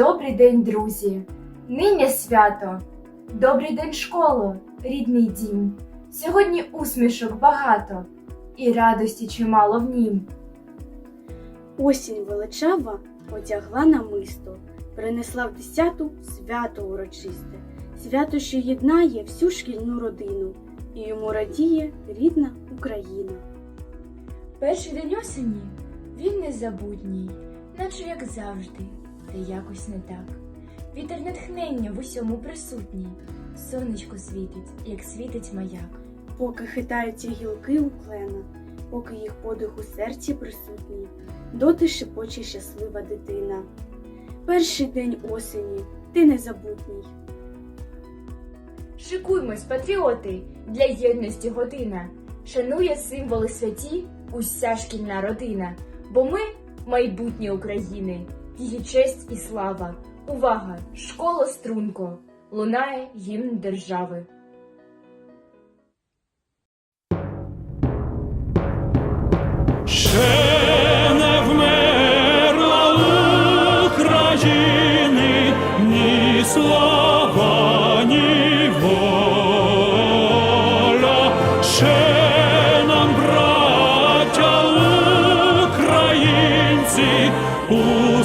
Добрий день, друзі! Нині свято! Добрий день, школо, рідний дім! Сьогодні усмішок багато і радості чимало в нім. Осінь величава одягла намисто, принесла в десяту свято урочисте, свято, що єднає всю шкільну родину, і йому радіє рідна Україна. Перший день осені він незабутній, наче як завжди, та якось не так. Вітер натхнення в усьому присутній, сонечко світить, як світить маяк. Поки хитаються гілки у клена, поки їх подих у серці присутній, доти шепоче щаслива дитина. Перший день осені, ти незабутній. Шикуймось, патріоти, для єдності година. Шанує символи святі уся шкільна родина. Бо ми майбутнє України, її честь і слава. Увага! Школа струнко! Лунає гімн держави. Ще не вмерла України ні слава, ні воля. Ще нам, браття українці,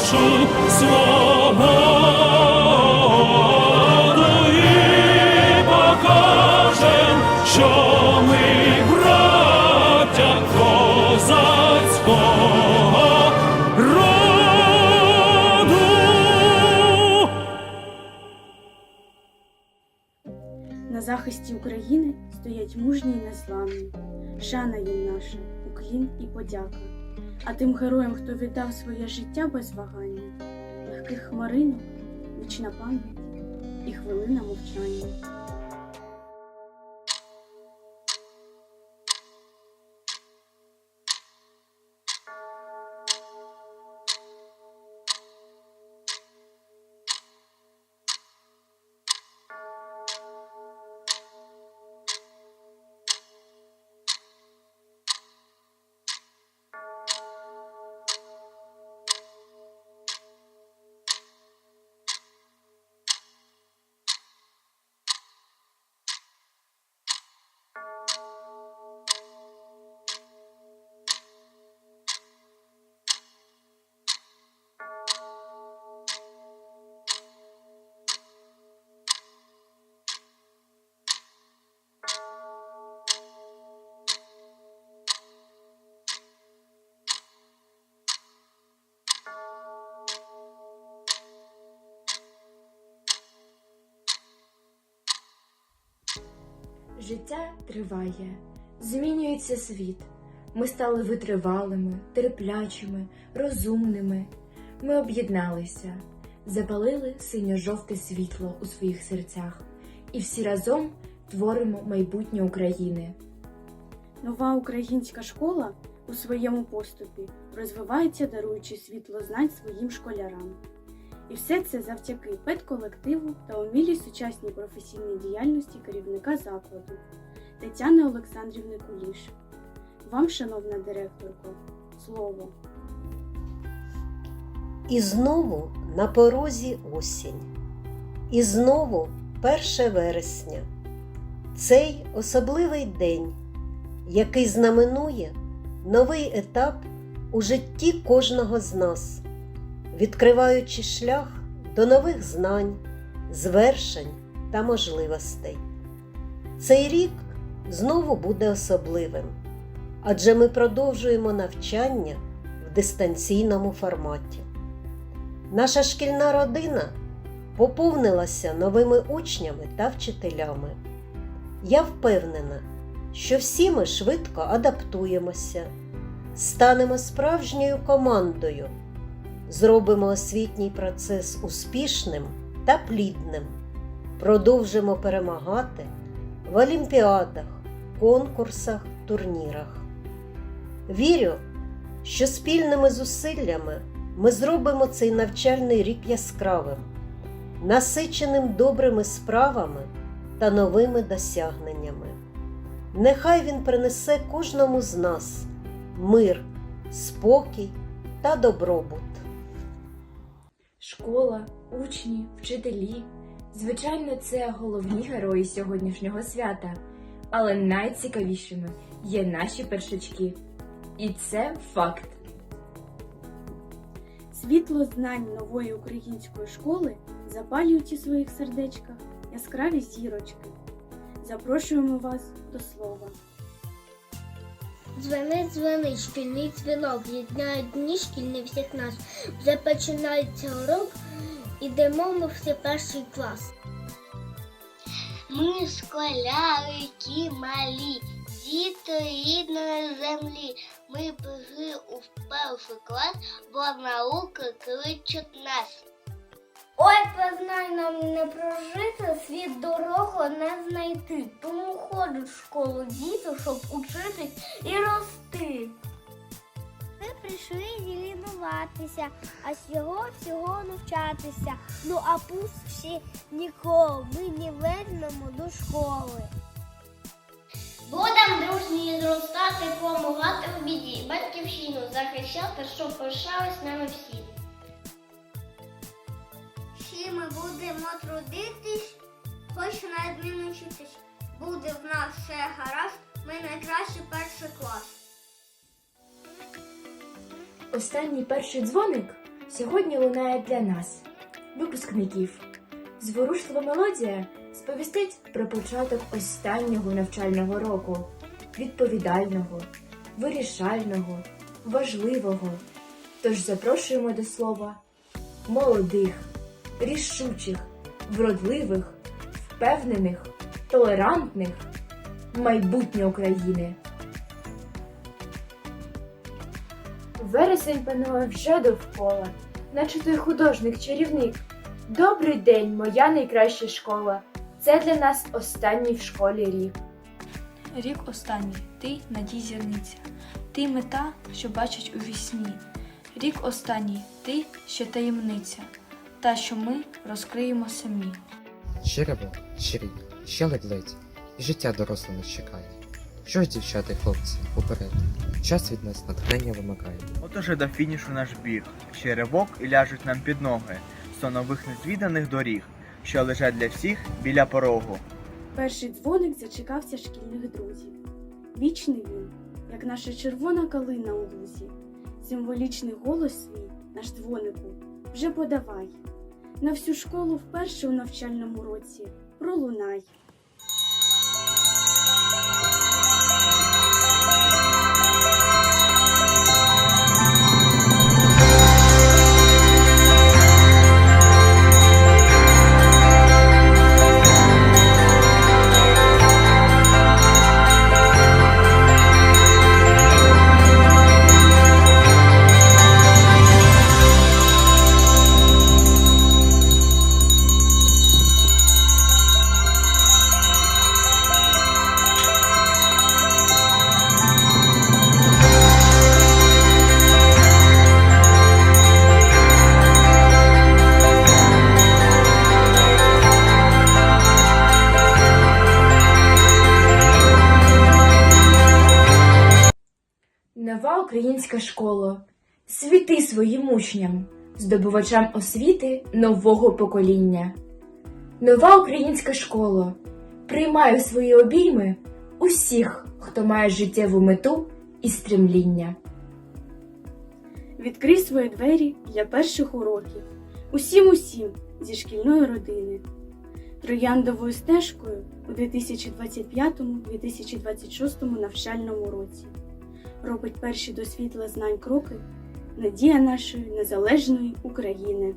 нашу свободу і покажем, що ми браття козацького роду. На захисті України стоять мужні й незламні. Шана їм наша, уклін і подяка. А тим героям, хто віддав своє життя без вагання, легких хмаринок, вічна пам'ять і хвилина мовчання. Життя триває, змінюється світ. Ми стали витривалими, терплячими, розумними. Ми об'єдналися, запалили синьо-жовте світло у своїх серцях, і всі разом творимо майбутнє України. Нова українська школа у своєму поступі розвивається, даруючи світло знань своїм школярам. І все це завдяки педколективу та умілій сучасній професійній діяльності керівника закладу Тетяни Олександрівни Куліш. Вам, шановна директорко, слово. І знову на порозі осінь. І знову 1 вересня. Цей особливий день, який знаменує новий етап у житті кожного з нас, відкриваючи шлях до нових знань, звершень та можливостей. Цей рік знову буде особливим, адже ми продовжуємо навчання в дистанційному форматі. Наша шкільна родина поповнилася новими учнями та вчителями. Я впевнена, що всі ми швидко адаптуємося, станемо справжньою командою, зробимо освітній процес успішним та плідним, продовжимо перемагати в олімпіадах, конкурсах, турнірах. Вірю, що спільними зусиллями ми зробимо цей навчальний рік яскравим, насиченим добрими справами та новими досягненнями. Нехай він принесе кожному з нас мир, спокій та добробут. Школа, учні, вчителі. Звичайно, це головні герої сьогоднішнього свята. Але найцікавішими є наші першачки. І це факт. Світло знань нової української школи запалюють у своїх сердечках яскраві зірочки. Запрошуємо вас до слова. Дзвенить, дзвенить, шкільний дзвінок, єднають дні шкільні всіх нас. Вже починається урок, ідемо ми всі перший клас. Ми школярики малі, діти рідної землі. Ми прийшли у перший клас, бо науки кличуть нас. Ой, познай нам не прожити, світ дорогу не знайти. Тому ходять в школу діти, щоб учитись і рости. Ми прийшли лінуватися, а всього всього навчатися. Ну а пусть всі ніколи, ми не вернемо до школи. Будем дружні зростати, помагати в біді, батьківщину захищати, щоб пишались нами всі. Будемо трудитись, хоч над ним вчитись. Буде в нас все гаразд, ми найкращий перший клас. Останній перший дзвоник сьогодні лунає для нас, випускників. Зворушлива мелодія сповістить про початок останнього навчального року, відповідального, вирішального, важливого. Тож запрошуємо до слова молодих, рішучих, вродливих, впевнених, толерантних майбутнє України. Вересень панує вже довкола, наче той художник-чарівник. Добрий день, моя найкраща школа. Це для нас останній в школі рік. Рік останній, ти надій зірниця, ти мета, що бачить у вісні. Рік останній, ти ще таємниця, та що ми розкриємо самі. Черево, чирік, ще ледь-ледь, і життя доросле нас чекає. Що ж, дівчата й хлопці, уперед, час від нас натхнення вимагає. Отож і до фінішу наш біг, ще ривок і ляжуть нам під ноги, сто нових незвіданих доріг, що лежать для всіх біля порогу. Перший дзвоник зачекався шкільних друзів. Вічний він, як наша червона калина у лузі. Символічний голос свій, наш дзвонику, вже подавай. На всю школу вперше у навчальному році пролунай. Українська школа. Світи своїм учням, здобувачам освіти нового покоління. Нова українська школа. Приймає свої обійми усіх, хто має життєву мету і стремління. Відкрий свої двері для перших уроків. Усім усім зі шкільної родини. Трояндовою стежкою у 2025-2026 навчальному році робить перші до світла знань кроки надія нашої незалежної України.